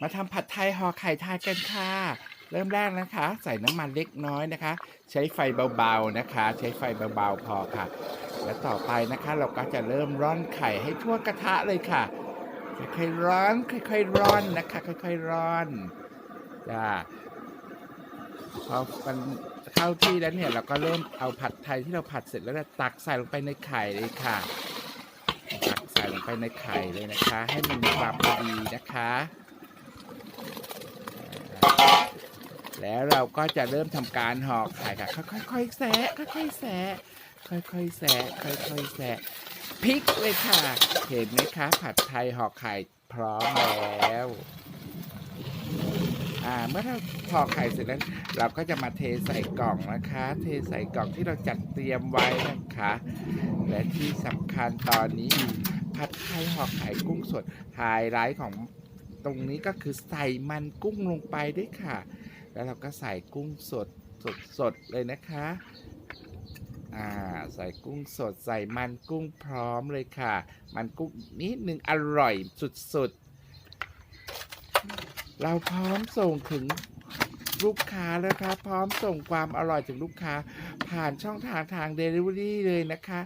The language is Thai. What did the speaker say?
มาทำผัดไทยห่อไข่ทานกันค่ะ เริ่มแรกนะคะ ใส่น้ำมันเล็กน้อยนะคะ ใช้ไฟเบาๆนะคะ ใช้ไฟเบาๆพอค่ะ และต่อไปนะคะ เราก็จะเริ่มร่อนไข่ให้ทั่วกระทะเลยค่ะค่อยๆร้อนค่อยๆร้อนนะคะ ค่อยๆร้อนจ้าพอมันเข้าที่แล้วเนี่ยเราก็เริ่มเอาผัดไทยที่เราผัดเสร็จแล้วตักใส่ลงไปในไข่เลยค่ะ ตักใส่ลงไปในไข่เลยนะคะ ให้มันมีความพอดีนะคะ แล้วเราก็จะเริ่มทำการห่อไข่ค่ะค่อยๆแสะค่อยๆแสะค่อยๆแสะค่อยๆแสะพริกเลยค่ะ เห็นไหมคะ ผัดไทยห่อไข่พร้อมแล้วอ่าเมื่อเราห่อไข่เสร็จแล้วเราก็จะมาเทใส่กล่องนะคะ เทใส่กล่องที่เราจัดเตรียมไว้นะคะ และที่สำคัญตอนนี้ผัดไทยห่อไข่กุ้งสดไฮไลท์ของตรงนี้ก็คือใส่มันกุ้งลงไปด้วยค่ะ แล้วเราก็ใส่กุ้งสดสดสดเลยนะคะอ่าใส่กุ้งสดใส่มันกุ้งพร้อมเลยค่ะ มันกุ้งนิดนึงอร่อยสุดๆ เราพร้อมส่งถึงลูกค้าแล้วครับพร้อมส่งความอร่อยถึงลูกค้า ผ่านช่องทางทาง Delivery เลยนะคะ